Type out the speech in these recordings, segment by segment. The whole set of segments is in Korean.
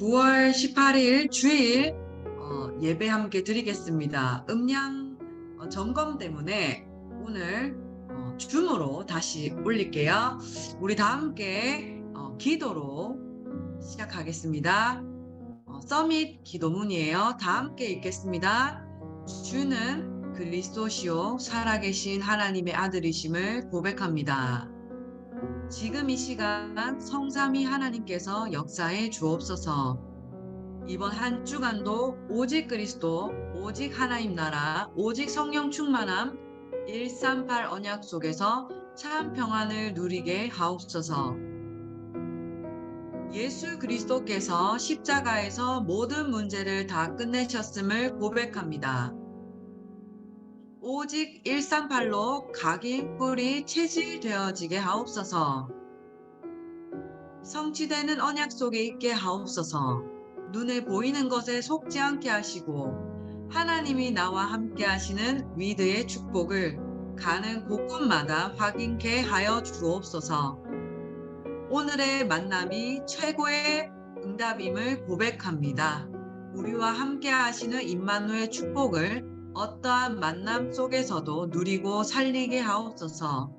9월 18일 주일 어, 예배 함께 드리겠습니다. 음량 어, 점검 때문에 오늘 어, 줌으로 다시 올릴게요. 우리 다 함께 어, 기도로 시작하겠습니다. 어, 서밋 기도문이에요. 다 함께 읽겠습니다. 주는 그리스도시요 살아계신 하나님의 아들이심을 고백합니다. 지금 이 시간 성삼위 하나님께서 역사해 주옵소서. 이번 한 주간도 오직 그리스도, 오직 하나님 나라, 오직 성령 충만함 138 언약 속에서 참 평안을 누리게 하옵소서. 예수 그리스도께서 십자가에서 모든 문제를 다 끝내셨음을 고백합니다. 오직 138로 각인 뿔이 체질되어지게 하옵소서. 성취되는 언약 속에 있게 하옵소서. 눈에 보이는 것에 속지 않게 하시고 하나님이 나와 함께 하시는 위드의 축복을 가는 곳곳마다 확인케 하여 주옵소서. 오늘의 만남이 최고의 응답임을 고백합니다. 우리와 함께 하시는 임마누의 축복을 어떠한 만남 속에서도 누리고 살리게 하옵소서.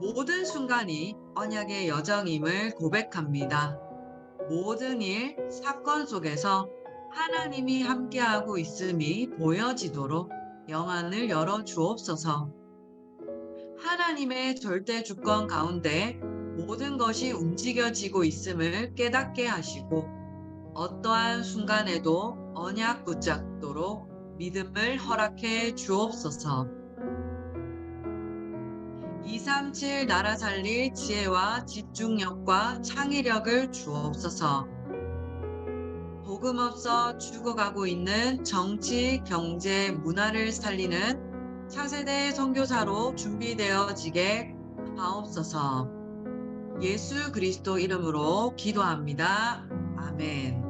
모든 순간이 언약의 여정임을 고백합니다. 모든 일, 사건 속에서 하나님이 함께하고 있음이 보여지도록 영안을 열어 주옵소서. 하나님의 절대 주권 가운데 모든 것이 움직여지고 있음을 깨닫게 하시고 어떠한 순간에도 언약 붙잡도록 믿음을 허락해 주옵소서. 237 나라 살릴 지혜와 집중력과 창의력을 주옵소서. 복음 없어 죽어가고 있는 정치, 경제, 문화를 살리는 차세대 선교사로 준비되어지게 하옵소서. 예수 그리스도 이름으로 기도합니다. 아멘.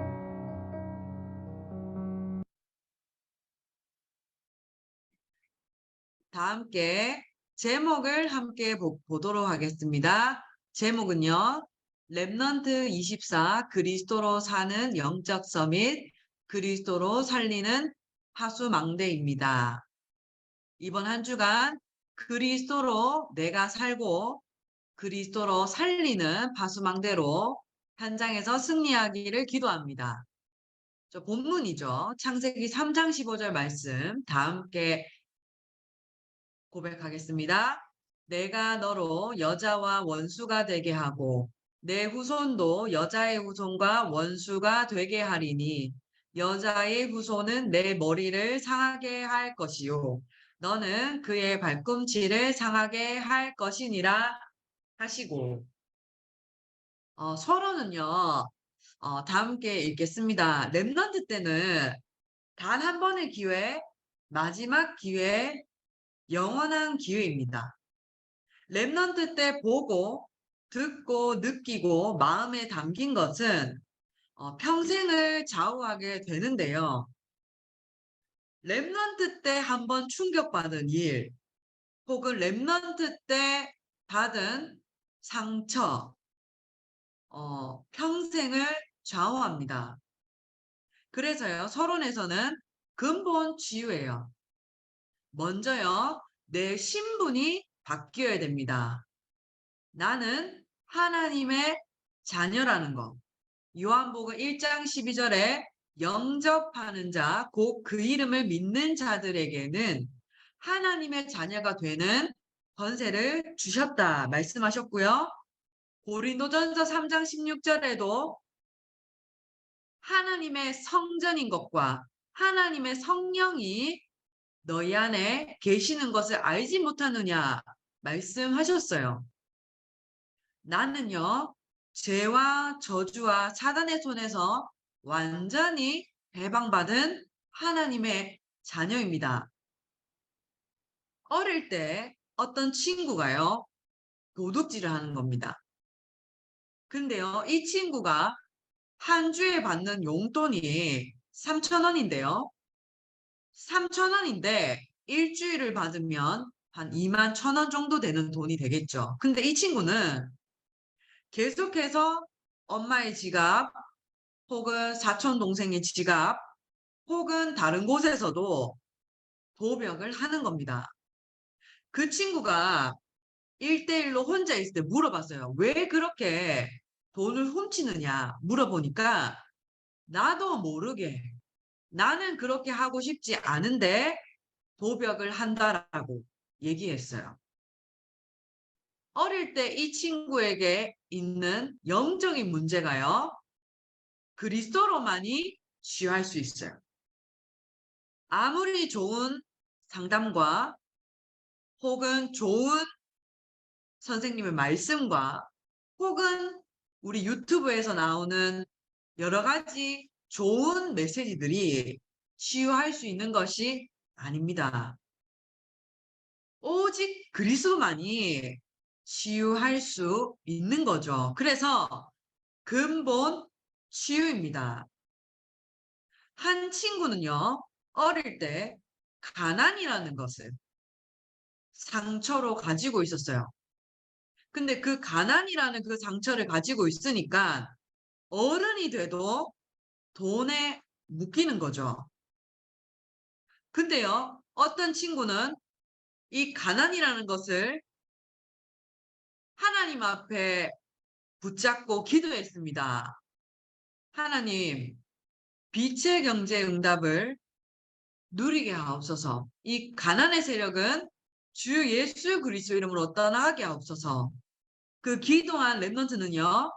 다 함께 제목을 함께 보, 보도록 하겠습니다. 제목은요. 랩넌트 24 그리스도로 사는 영적 서밋 그리스도로 살리는 하수망대입니다. 이번 한 주간 그리스도로 내가 살고 그리스도로 살리는 파수망대로 현장에서 승리하기를 기도합니다. 저 본문이죠. 창세기 3장 15절 말씀 다 함께 고백하겠습니다. 내가 너로 여자와 원수가 되게 하고 내 후손도 여자의 후손과 원수가 되게 하리니 여자의 후손은 내 머리를 상하게 할 것이요 너는 그의 발꿈치를 상하게 할 것이니라 하시고 어, 서로는요 어, 다 함께 읽겠습니다. 랩런트 때는 단 한 번의 기회 마지막 기회 영원한 기회입니다. 랩넌트 때 보고 듣고 느끼고 마음에 담긴 것은 어, 평생을 좌우하게 되는데요. 랩넌트 때 한번 충격받은 일 혹은 랩넌트 때 받은 상처 어, 평생을 좌우합니다. 그래서요 서론에서는 근본 치유예요. 먼저요, 내 신분이 바뀌어야 됩니다. 나는 하나님의 자녀라는 것. 요한복음 1장 12절에 영접하는 자, 곧 그 이름을 믿는 자들에게는 하나님의 자녀가 되는 권세를 주셨다 말씀하셨고요. 고린도전서 3장 16절에도 하나님의 성전인 것과 하나님의 성령이 너희 안에 계시는 것을 알지 못하느냐 말씀하셨어요. 나는요, 죄와 저주와 사단의 손에서 완전히 해방받은 하나님의 자녀입니다. 어릴 때 어떤 친구가요, 도둑질을 하는 겁니다. 근데요, 이 친구가 한 주에 받는 용돈이 3천원인데요. 3천 원인데 일주일을 받으면 한 2만 천 원 정도 되는 돈이 되겠죠. 근데 이 친구는 계속해서 엄마의 지갑, 혹은 사촌 동생의 지갑 혹은 다른 곳에서도 도벽을 하는 겁니다. 그 친구가 1대1로 혼자 있을 때 물어봤어요. 왜 그렇게 돈을 훔치느냐 물어보니까 나도 모르게 나는 그렇게 하고 싶지 않은데 도벽을 한다라고 얘기했어요. 어릴 때 이 친구에게 있는 영적인 문제가요. 그리스도로만이 치유할 수 있어요. 아무리 좋은 상담과 혹은 좋은 선생님의 말씀과 혹은 우리 유튜브에서 나오는 여러 가지 좋은 메시지들이 치유할 수 있는 것이 아닙니다. 오직 그리스도만이 치유할 수 있는 거죠. 그래서 근본 치유입니다. 한 친구는요, 어릴 때 가난이라는 것을 상처로 가지고 있었어요. 근데 그 가난이라는 그 상처를 가지고 있으니까 어른이 돼도 돈에 묶이는 거죠. 근데요, 어떤 친구는 이 가난이라는 것을 하나님 앞에 붙잡고 기도했습니다. 하나님, 빛의 경제 응답을 누리게 하옵소서. 이 가난의 세력은 주 예수 그리스도 이름으로 떠나게 하옵소서. 그 기도한 랩런트는요,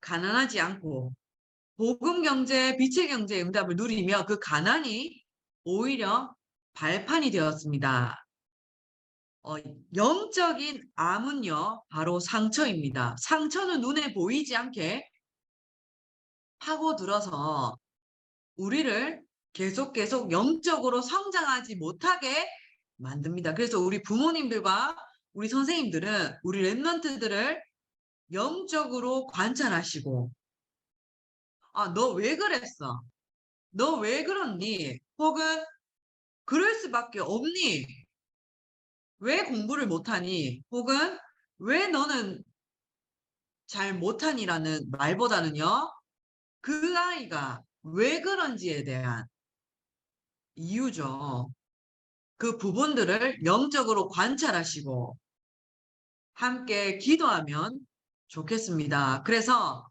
가난하지 않고 복음 경제, 빛의 경제 응답을 누리며 그 가난이 오히려 발판이 되었습니다. 어, 영적인 암은요, 바로 상처입니다. 상처는 눈에 보이지 않게 파고들어서 우리를 계속 계속 영적으로 성장하지 못하게 만듭니다. 그래서 우리 부모님들과 우리 선생님들은 우리 랩런트들을 영적으로 관찰하시고 아, 너 왜 그랬어? 너 왜 그렇니? 혹은 그럴 수밖에 없니? 왜 공부를 못하니? 혹은 왜 너는 잘 못하니라는 말보다는요, 그 아이가 왜 그런지에 대한 이유죠. 그 부분들을 영적으로 관찰하시고 함께 기도하면 좋겠습니다. 그래서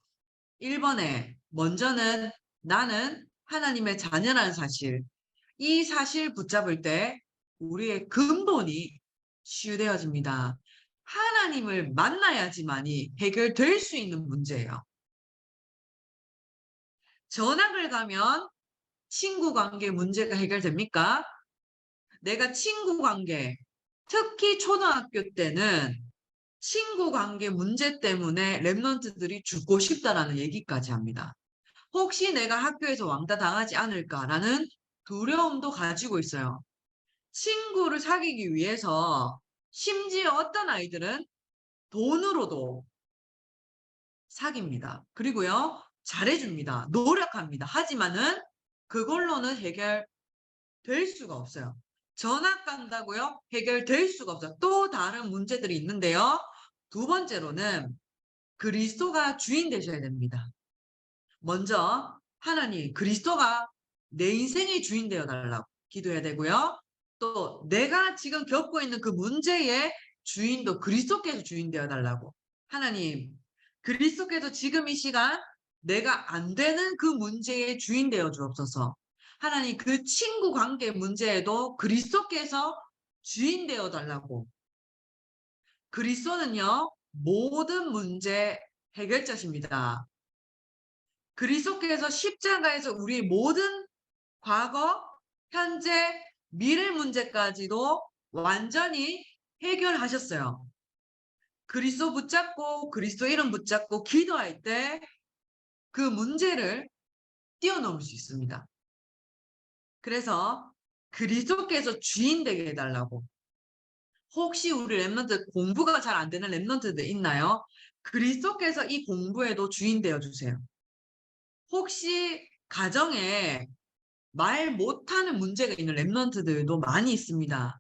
1번에 먼저는 나는 하나님의 자녀라는 사실, 이 사실 붙잡을 때 우리의 근본이 치유되어집니다. 하나님을 만나야지만이 해결될 수 있는 문제예요. 전학을 가면 친구 관계 문제가 해결됩니까? 내가 친구 관계, 특히 초등학교 때는 친구 관계 문제 때문에 랩런트들이 죽고 싶다라는 얘기까지 합니다. 혹시 내가 학교에서 왕따 당하지 않을까라는 두려움도 가지고 있어요. 친구를 사귀기 위해서 심지어 어떤 아이들은 돈으로도 사깁니다. 그리고요, 잘해줍니다. 노력합니다. 하지만은 그걸로는 해결될 수가 없어요. 전학 간다고요? 해결될 수가 없어요. 또 다른 문제들이 있는데요. 두 번째로는 그리스도가 주인 되셔야 됩니다. 먼저 하나님 그리스도가 내 인생의 주인 되어 달라고 기도해야 되고요. 또 내가 지금 겪고 있는 그 문제의 주인도 그리스도께서 주인 되어 달라고 하나님 그리스도께서 지금 이 시간 내가 안 되는 그 문제의 주인 되어 주옵소서. 하나님 그 친구 관계 문제에도 그리스도께서 주인 되어 달라고. 그리스도는요 모든 문제 해결자십니다. 그리스도께서 십자가에서 우리 모든 과거, 현재, 미래 문제까지도 완전히 해결하셨어요. 그리스도 붙잡고 그리스도 이름 붙잡고 기도할 때 그 문제를 뛰어넘을 수 있습니다. 그래서 그리스도께서 주인 되게 해달라고. 혹시 우리 랩런트 공부가 잘 안 되는 랩런트들 있나요? 그리스도께서 이 공부에도 주인 되어 주세요. 혹시 가정에 말 못하는 문제가 있는 랩런트들도 많이 있습니다.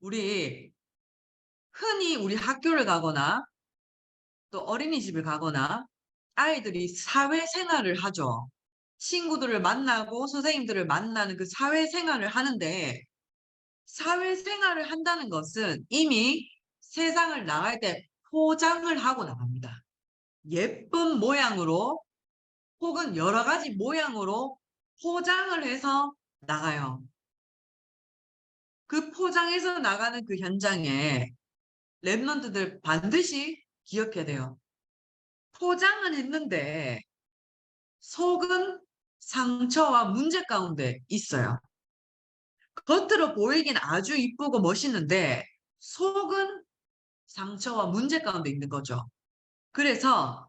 우리 흔히 우리 학교를 가거나 또 어린이집을 가거나 아이들이 사회생활을 하죠. 친구들을 만나고 선생님들을 만나는 그 사회생활을 하는데 사회생활을 한다는 것은 이미 세상을 나갈 때 포장을 하고 나갑니다. 예쁜 모양으로 혹은 여러 가지 모양으로 포장을 해서 나가요. 그 포장해서 나가는 그 현장에 랩런트들 반드시 기억해야 돼요. 포장은 했는데 속은 상처와 문제 가운데 있어요. 겉으로 보이긴 아주 이쁘고 멋있는데 속은 상처와 문제 가운데 있는 거죠. 그래서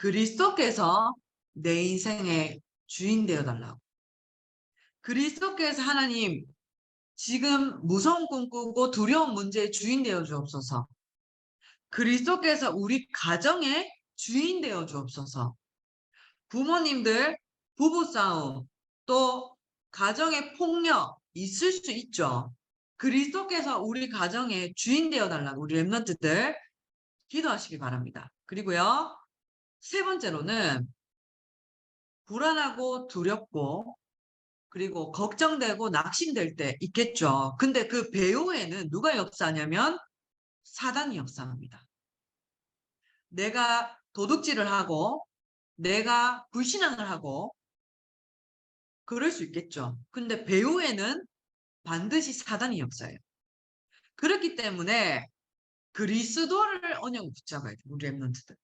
그리스도께서 내 인생의 주인 되어 달라고. 그리스도께서 하나님 지금 무서운 꿈 꾸고 두려운 문제의 주인 되어 주옵소서. 그리스도께서 우리 가정의 주인 되어 주옵소서. 부모님들 부부싸움 또 가정의 폭력 있을 수 있죠. 그리스도께서 우리 가정의 주인 되어 달라고 우리 랩런트들 기도하시기 바랍니다. 그리고요. 세 번째로는 불안하고 두렵고 그리고 걱정되고 낙심될 때 있겠죠. 근데 그 배후에는 누가 역사하냐면 사단이 역사합니다. 내가 도둑질을 하고 내가 불신앙을 하고 그럴 수 있겠죠. 근데 배후에는 반드시 사단이 역사해요. 그렇기 때문에 그리스도를 언약을 붙잡아야 돼. 우리 랩런트들.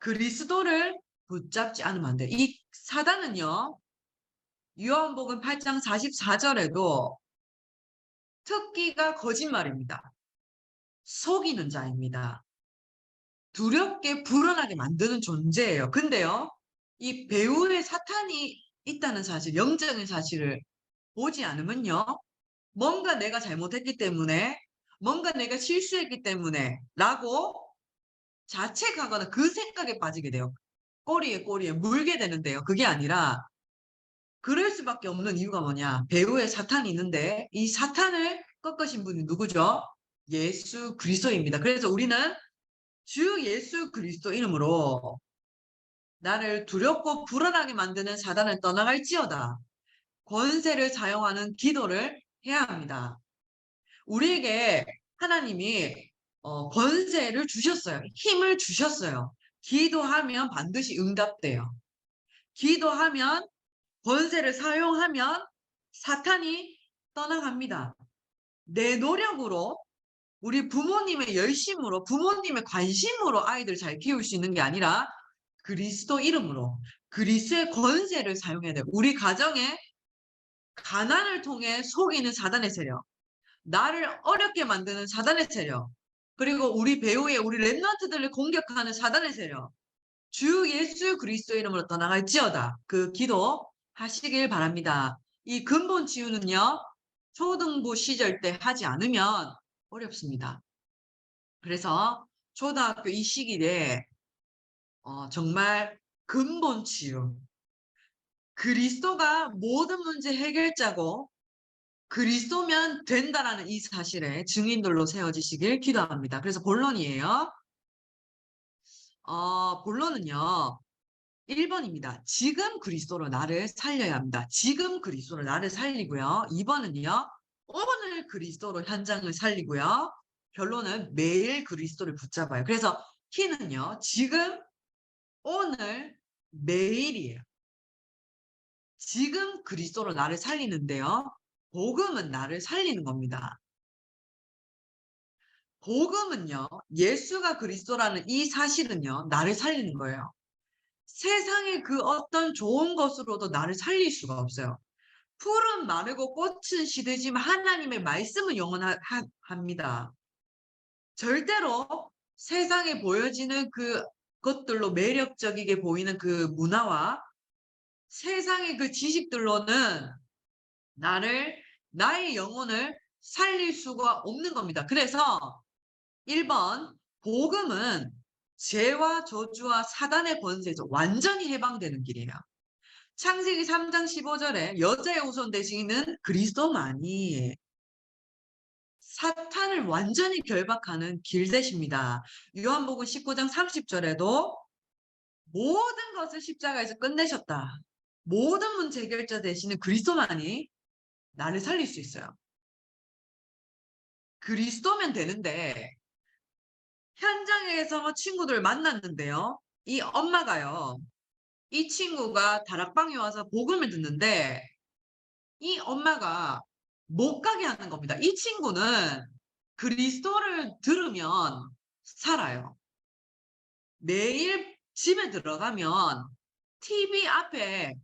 그리스도를 붙잡지 않으면 안 돼. 이 사단은요. 요한복음 8장 44절에도 특기가 거짓말입니다. 속이는 자입니다. 두렵게 불안하게 만드는 존재예요. 근데요. 이 배우의 사탄이 있다는 사실, 영적인 사실을 보지 않으면요. 뭔가 내가 잘못했기 때문에, 뭔가 내가 실수했기 때문에 라고 자책하거나 그 생각에 빠지게 돼요. 꼬리에 꼬리에 물게 되는데요. 그게 아니라 그럴 수밖에 없는 이유가 뭐냐. 배우의 사탄이 있는데 이 사탄을 꺾으신 분이 누구죠? 예수 그리스도입니다. 그래서 우리는 주 예수 그리스도 이름으로 나를 두렵고 불안하게 만드는 사단을 떠나갈지어다. 권세를 사용하는 기도를 해야 합니다. 우리에게 하나님이 어, 권세를 주셨어요. 힘을 주셨어요. 기도하면 반드시 응답돼요. 기도하면 권세를 사용하면 사탄이 떠나갑니다. 내 노력으로 우리 부모님의 열심으로 부모님의 관심으로 아이들 잘 키울 수 있는 게 아니라 그리스도 이름으로 그리스의 권세를 사용해야 돼요. 우리 가정에 가난을 통해 속이는 사단의 세력, 나를 어렵게 만드는 사단의 세력, 그리고 우리 배우의 우리 랩런트들을 공격하는 사단의 세력, 주 예수 그리스도 이름으로 떠나갈지어다. 그 기도 하시길 바랍니다. 이 근본 치유는요, 초등부 시절 때 하지 않으면 어렵습니다. 그래서 초등학교 이 시기에 어, 정말 근본 치유. 그리스도가 모든 문제 해결자고 그리스도면 된다라는 이 사실에 증인들로 세워지시길 기도합니다. 그래서 본론이에요. 어, 본론은요. 1번입니다. 지금 그리스도로 나를 살려야 합니다. 지금 그리스도로 나를 살리고요. 2번은요. 오늘 그리스도로 현장을 살리고요. 결론은 매일 그리스도를 붙잡아요. 그래서 키는요. 지금, 오늘, 매일이에요. 지금 그리스도로 나를 살리는데요. 복음은 나를 살리는 겁니다. 복음은요. 예수가 그리스도라는 이 사실은요. 나를 살리는 거예요. 세상의 그 어떤 좋은 것으로도 나를 살릴 수가 없어요. 풀은 마르고 꽃은 시들지만 하나님의 말씀은 영원합니다. 절대로 세상에 보여지는 그 것들로 매력적이게 보이는 그 문화와 세상의 그 지식들로는 나를 나의 영혼을 살릴 수가 없는 겁니다. 그래서 1번 복음은 죄와 저주와 사단의 권세에서 완전히 해방되는 길이에요. 창세기 3장 15절에 여자의 우선 대신은 그리스도만이 사탄을 완전히 결박하는 길 되십니다. 요한복음 19장 30절에도 모든 것을 십자가에서 끝내셨다. 모든 문제 해결자 되시는 그리스도만이 나를 살릴 수 있어요. 그리스도면 되는데 현장에서 친구들 만났는데요. 이 엄마가요. 이 친구가 다락방에 와서 복음을 듣는데 이 엄마가 못 가게 하는 겁니다. 이 친구는 그리스도를 들으면 살아요. 매일 집에 들어가면 TV 앞에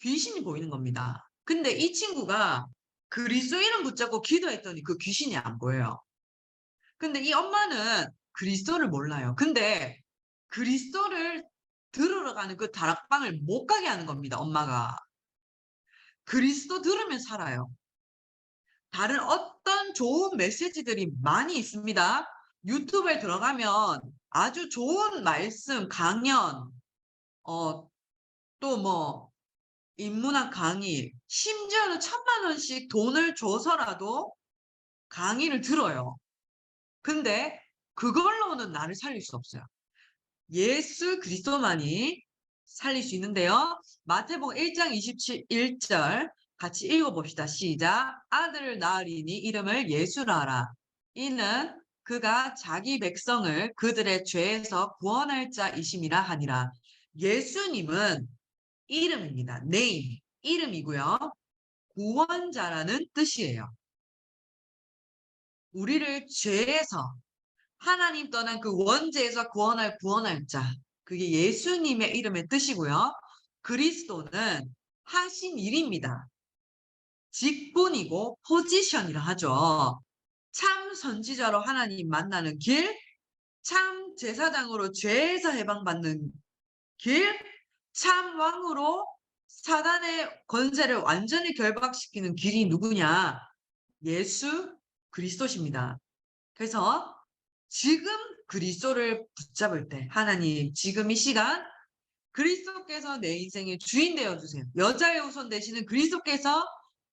귀신이 보이는 겁니다. 근데 이 친구가 그리스도 이름 붙잡고 기도했더니 그 귀신이 안 보여요. 근데 이 엄마는 그리스도를 몰라요. 근데 그리스도를 들으러 가는 그 다락방을 못 가게 하는 겁니다. 엄마가. 그리스도 들으면 살아요. 다른 어떤 좋은 메시지들이 많이 있습니다. 유튜브에 들어가면 아주 좋은 말씀, 강연, 어, 또 뭐, 인문학 강의, 심지어는 천만 원씩 돈을 줘서라도 강의를 들어요. 근데 그걸로는 나를 살릴 수 없어요. 예수 그리스도만이 살릴 수 있는데요. 마태복음 1장 27절 같이 읽어봅시다. 시작. 아들을 낳으리니 이름을 예수라 하라. 이는 그가 자기 백성을 그들의 죄에서 구원할 자이심이라 하니라. 예수님은 이름입니다. name, 이름이고요. 구원자라는 뜻이에요. 우리를 죄에서 하나님 떠난 그 원죄에서 구원할 구원할 자. 그게 예수님의 이름의 뜻이고요. 그리스도는 하신 일입니다. 직분이고 포지션이라 하죠. 참 선지자로 하나님 만나는 길, 참 제사장으로 죄에서 해방받는 길, 참 왕으로 사단의 권세를 완전히 결박시키는 길이 누구냐? 예수 그리스도십니다. 그래서 지금 그리스도를 붙잡을 때 하나님 지금 이 시간 그리스도께서 내 인생의 주인 되어 주세요. 여자의 우선 되시는 그리스도께서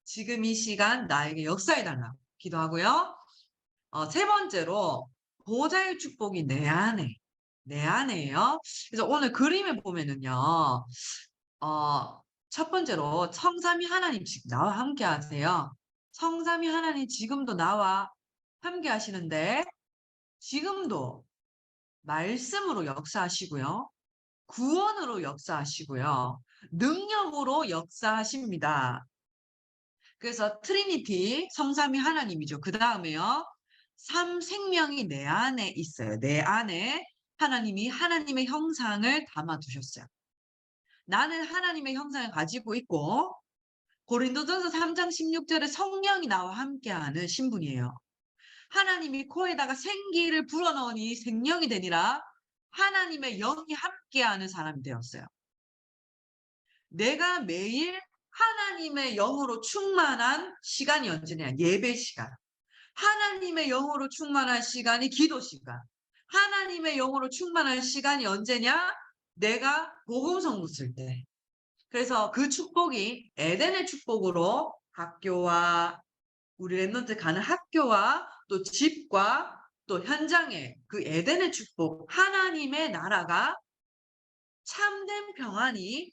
지금 이 시간 나에게 역사해 달라 기도하고요. 어, 세 번째로 보좌의 축복이 내 안에 내 안에요. 그래서 오늘 그림을 보면은요. 어, 첫 번째로 성삼위 하나님 지금 나와 함께 하세요. 성삼위 하나님 지금도 나와 함께 하시는데 지금도 말씀으로 역사하시고요. 구원으로 역사하시고요. 능력으로 역사하십니다. 그래서 트리니티 성삼위 하나님이죠. 그 다음에요. 삼 생명이 내 안에 있어요. 내 안에 하나님이 하나님의 형상을 담아 두셨어요. 나는 하나님의 형상을 가지고 있고 고린도전서 3장 16절에 성령이 나와 함께하는 신분이에요. 하나님이 코에다가 생기를 불어넣으니 생명이 되니라 하나님의 영이 함께하는 사람이 되었어요. 내가 매일 하나님의 영으로 충만한 시간이 언제냐? 예배 시간. 하나님의 영으로 충만한 시간이 기도 시간. 하나님의 영으로 충만한 시간이 언제냐? 내가 복음 쓸 때. 그래서 그 축복이 에덴의 축복으로 학교와 우리 랩런트 가는 학교와 또 집과 또 현장에 그 에덴의 축복, 하나님의 나라가 참된 평안이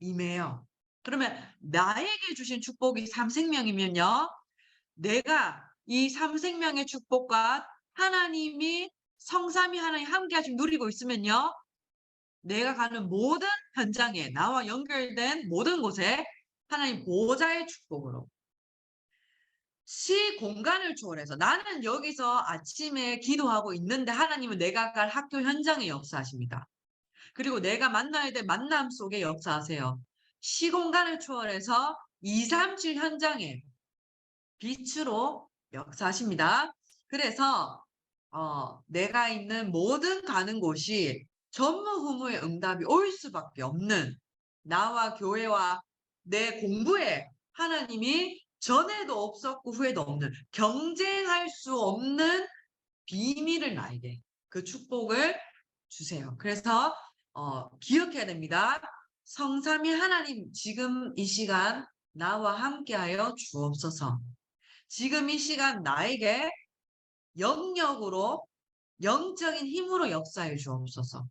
임해요. 그러면 나에게 주신 축복이 삼생명이면요. 내가 이 삼생명의 축복과 하나님이 성삼이 하나님 함께 하시면 누리고 있으면요. 내가 가는 모든 현장에 나와 연결된 모든 곳에 하나님 보호자의 축복으로 시 공간을 초월해서 나는 여기서 아침에 기도하고 있는데 하나님은 내가 갈 학교 현장에 역사하십니다. 그리고 내가 만나야 될 만남 속에 역사하세요. 시 공간을 초월해서 237 현장에 빛으로 역사하십니다. 그래서 어, 내가 있는 모든 가는 곳이 전무후무의 응답이 올 수밖에 없는 나와 교회와 내 공부에 하나님이 전에도 없었고 후에도 없는 경쟁할 수 없는 비밀을 나에게 그 축복을 주세요. 그래서 어, 기억해야 됩니다. 성삼위 하나님 지금 이 시간 나와 함께하여 주옵소서. 지금 이 시간 나에게 영역으로 영적인 힘으로 역사해 주옵소서.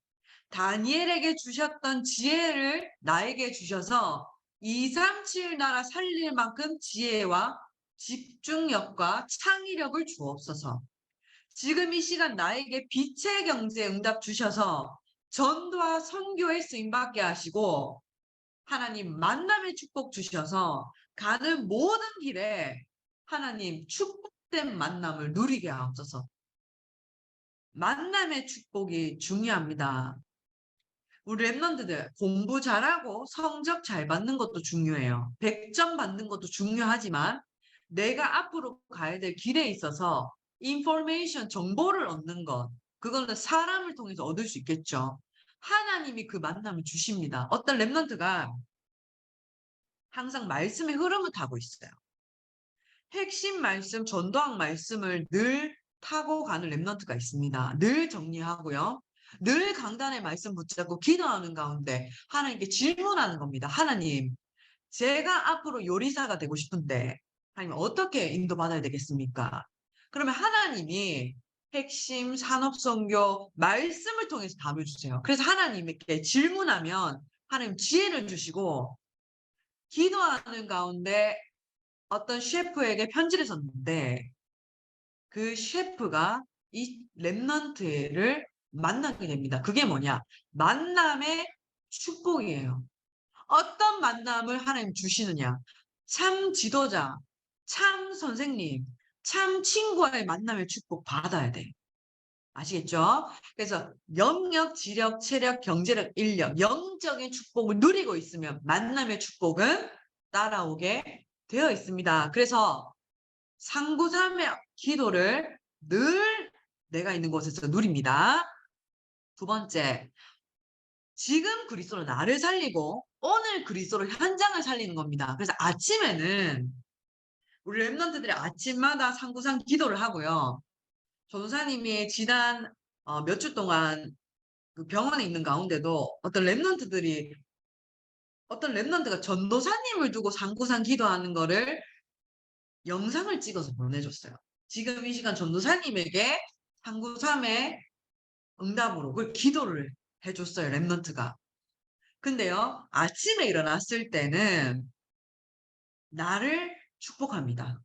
다니엘에게 주셨던 지혜를 나에게 주셔서 237 나라 살릴 만큼 지혜와 집중력과 창의력을 주옵소서. 지금 이 시간 나에게 빛의 경제 응답 주셔서 전도와 선교에 쓰임받게 하시고 하나님 만남의 축복 주셔서 가는 모든 길에 하나님 축복 된 만남을 누리게 하옵소서. 만남의 축복이 중요합니다. 우리 랩런드들 공부 잘하고 성적 잘 받는 것도 중요해요. 100점 받는 것도 중요하지만 내가 앞으로 가야 될 길에 있어서 인포메이션 정보를 얻는 것 그거는 사람을 통해서 얻을 수 있겠죠. 하나님이 그 만남을 주십니다. 어떤 랩런트가 항상 말씀의 흐름을 타고 있어요. 핵심 말씀, 전도학 말씀을 늘 타고 가는 랩런트가 있습니다. 늘 정리하고요. 늘 강단의 말씀 붙잡고 기도하는 가운데 하나님께 질문하는 겁니다. 하나님, 제가 앞으로 요리사가 되고 싶은데 하나님 어떻게 인도받아야 되겠습니까? 그러면 하나님이 핵심 산업선교 말씀을 통해서 답을 주세요. 그래서 하나님께 질문하면 하나님 지혜를 주시고 기도하는 가운데 어떤 셰프에게 편지를 썼는데 그 셰프가 이 랩넌트를 만나게 됩니다. 그게 뭐냐? 만남의 축복이에요. 어떤 만남을 하나님 주시느냐? 참 지도자, 참 선생님, 참 친구와의 만남의 축복 받아야 돼. 아시겠죠? 그래서 영역, 지력, 체력, 경제력, 인력, 영적인 축복을 누리고 있으면 만남의 축복은 따라오게 되어 있습니다. 그래서 상구삼의 기도를 늘 내가 있는 곳에서 누립니다. 두 번째, 지금 그리스도로 나를 살리고 오늘 그리스도로 현장을 살리는 겁니다. 그래서 아침에는 우리 랩런트들이 아침마다 상구상 기도를 하고요. 전사님이 지난 어, 몇주 동안 그 병원에 있는 가운데도 어떤 랩런트들이 어떤 랩런트가 전도사님을 두고 상구상 기도하는 거를 영상을 찍어서 보내줬어요. 지금 이 시간 전도사님에게 상구삼의 응답으로 그 기도를 해줬어요. 랩런트가. 근데요, 아침에 일어났을 때는 나를 축복합니다.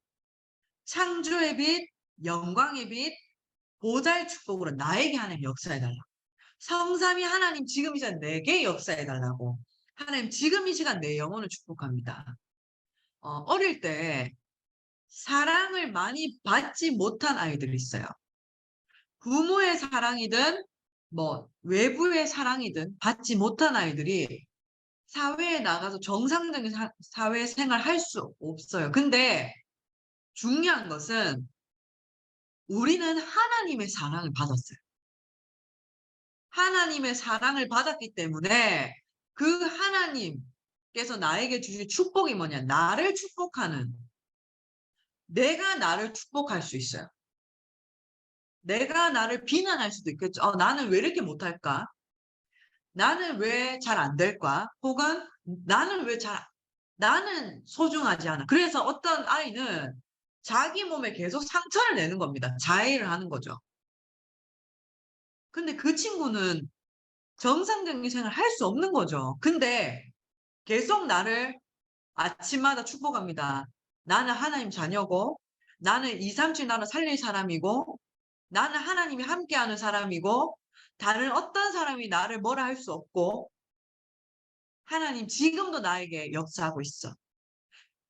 창조의 빛, 영광의 빛, 보좌의 축복으로 나에게 하나님 역사해달라. 성삼이 하나님 지금 이 시간 내게 역사해달라고. 하나님 지금 이 시간 내 영혼을 축복합니다. 어, 어릴 때 사랑을 많이 받지 못한 아이들이 있어요. 부모의 사랑이든 뭐 외부의 사랑이든 받지 못한 아이들이 사회에 나가서 정상적인 사, 사회 생활 할 수 없어요. 근데 중요한 것은 우리는 하나님의 사랑을 받았어요. 하나님의 사랑을 받았기 때문에 그 하나님께서 나에게 주신 축복이 뭐냐? 나를 축복하는 내가 나를 축복할 수 있어요. 내가 나를 비난할 수도 있겠죠. 어, 나는 왜 이렇게 못할까? 나는 왜 잘 안 될까? 혹은 나는 왜 잘, 나는 소중하지 않아. 그래서 어떤 아이는 자기 몸에 계속 상처를 내는 겁니다. 자해를 하는 거죠. 근데 그 친구는 정상적인 생활을 할 수 없는 거죠. 근데 계속 나를 아침마다 축복합니다. 나는 하나님 자녀고, 나는 2, 3, 7 나를 살릴 사람이고, 나는 하나님이 함께하는 사람이고, 다른 어떤 사람이 나를 뭐라 할 수 없고, 하나님 지금도 나에게 역사하고 있어.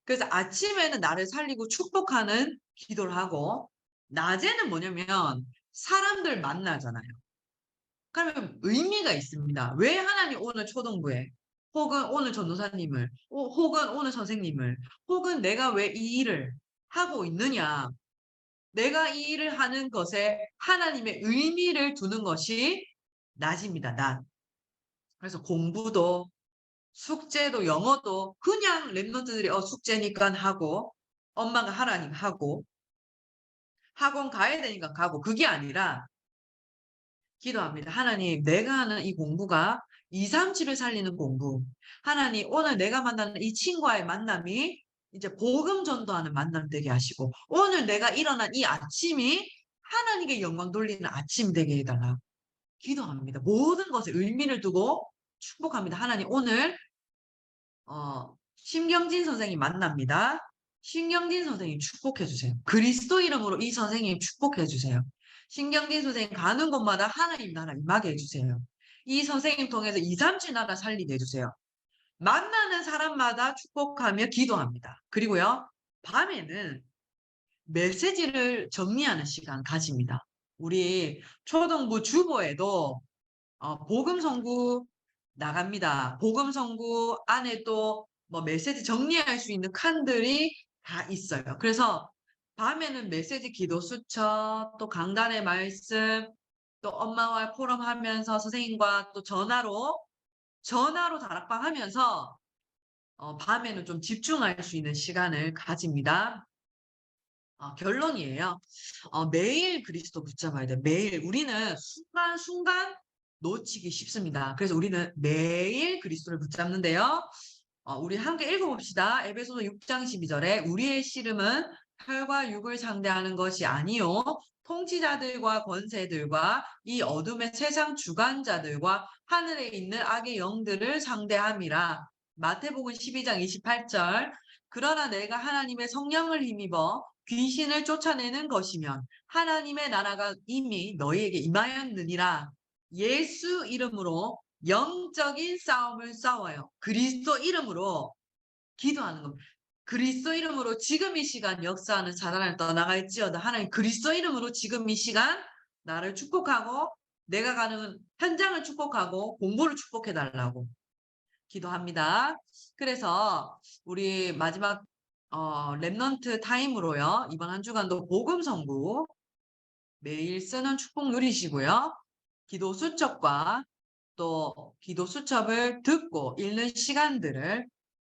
그래서 아침에는 나를 살리고 축복하는 기도를 하고, 낮에는 뭐냐면 사람들 만나잖아요. 그러면 의미가 있습니다. 왜 하나님 오늘 초등부에 혹은 오늘 전도사님을 혹은 오늘 선생님을 혹은 내가 왜 이 일을 하고 있느냐 내가 이 일을 하는 것에 하나님의 의미를 두는 것이 낮입니다. 낮. 그래서 공부도 숙제도 영어도 그냥 랩런트들이 어 숙제니까 하고 엄마가 하나님 하고 학원 가야 되니까 가고 그게 아니라 기도합니다. 하나님, 내가 하는 이 공부가 2, 3, 7을 살리는 공부. 하나님, 오늘 내가 만나는 이 친구와의 만남이 이제 복음 전도하는 만남 되게 하시고, 오늘 내가 일어난 이 아침이 하나님께 영광 돌리는 아침 되게 해달라. 기도합니다. 모든 것에 의미를 두고 축복합니다. 하나님 오늘 어, 심경진 선생님 만납니다. 신경진 선생님 축복해 주세요. 그리스도 이름으로 이 선생님 축복해 주세요. 신경진 선생님 가는 곳마다 하나님 나라 임하게 해주세요. 이 선생님 통해서 2, 3주 나라 살리게 해주세요. 만나는 사람마다 축복하며 기도합니다. 그리고요, 밤에는 메시지를 정리하는 시간 가집니다. 우리 초등부 주보에도 어, 복음성구 나갑니다. 복음성구 안에 또 뭐 메시지 정리할 수 있는 칸들이 다 있어요. 그래서 밤에는 메시지 기도 수첩, 또 강단의 말씀, 또 엄마와 포럼 하면서 선생님과 또 전화로 전화로 다락방 하면서 어, 밤에는 좀 집중할 수 있는 시간을 가집니다. 어, 결론이에요. 어, 매일 그리스도 붙잡아야 돼. 매일 우리는 순간순간 놓치기 쉽습니다. 그래서 우리는 매일 그리스도를 붙잡는데요. 어, 우리 함께 읽어봅시다. 에베소서 6장 12절에 우리의 씨름은 혈과 육을 상대하는 것이 아니요 통치자들과 권세들과 이 어둠의 세상 주관자들과 하늘에 있는 악의 영들을 상대함이라. 마태복음 12장 28절 그러나 내가 하나님의 성령을 힘입어 귀신을 쫓아내는 것이면 하나님의 나라가 이미 너희에게 임하였느니라. 예수 이름으로 영적인 싸움을 싸워요. 그리스도 이름으로 기도하는 겁니다. 그리스도 이름으로 지금 이 시간 역사하는 사단을 떠나갈지어다. 하나님 그리스도 이름으로 지금 이 시간 나를 축복하고 내가 가는 현장을 축복하고 공부를 축복해 달라고 기도합니다. 그래서 우리 마지막 어, 랩넌트 타임으로요. 이번 한 주간도 복음 성구 매일 쓰는 축복 누리시고요. 기도 수첩과 또 기도 수첩을 듣고 읽는 시간들을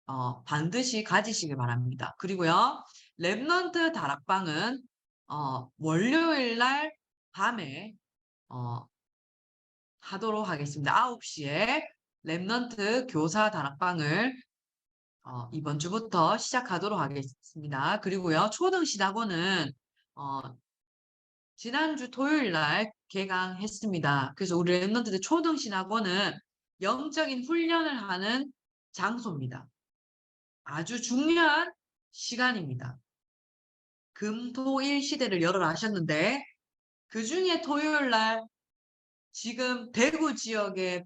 어, 반드시 가지시길 바랍니다. 그리고요, 랩넌트 다락방은 어, 월요일 날 밤에 어, 하도록 하겠습니다. 9시에 랩넌트 교사 다락방을 어, 이번 주부터 시작하도록 하겠습니다. 그리고요, 초등 신학원은 어, 지난주 토요일 날 개강했습니다. 그래서 우리 랩런트들 초등 신학원은 영적인 훈련을 하는 장소입니다. 아주 중요한 시간입니다. 금토일 시대를 열어라 하셨는데 그 중에 토요일 날 지금 대구 지역에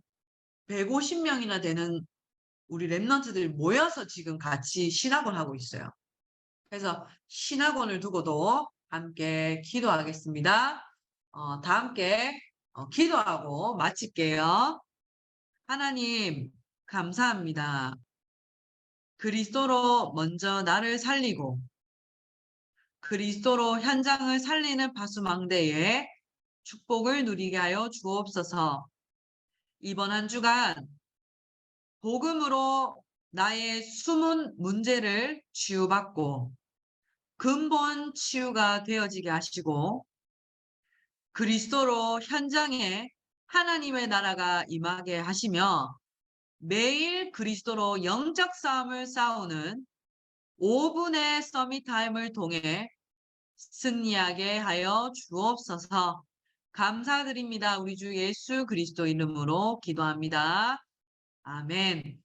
150명이나 되는 우리 랩런트들 모여서 지금 같이 신학원 하고 있어요. 그래서 신학원을 두고도 함께 기도하겠습니다. 어, 다 함께 어, 기도하고 마칠게요. 하나님, 감사합니다. 그리스도로 먼저 나를 살리고 그리스도로 현장을 살리는 바수망대에 축복을 누리게 하여 주옵소서. 이번 한 주간 복음으로 나의 숨은 문제를 치유받고 근본 치유가 되어지게 하시고 그리스도로 현장에 하나님의 나라가 임하게 하시며 매일 그리스도로 영적 싸움을 싸우는 5분의 서밋 타임을 통해 승리하게 하여 주옵소서. 감사드립니다. 우리 주 예수 그리스도 이름으로 기도합니다. 아멘.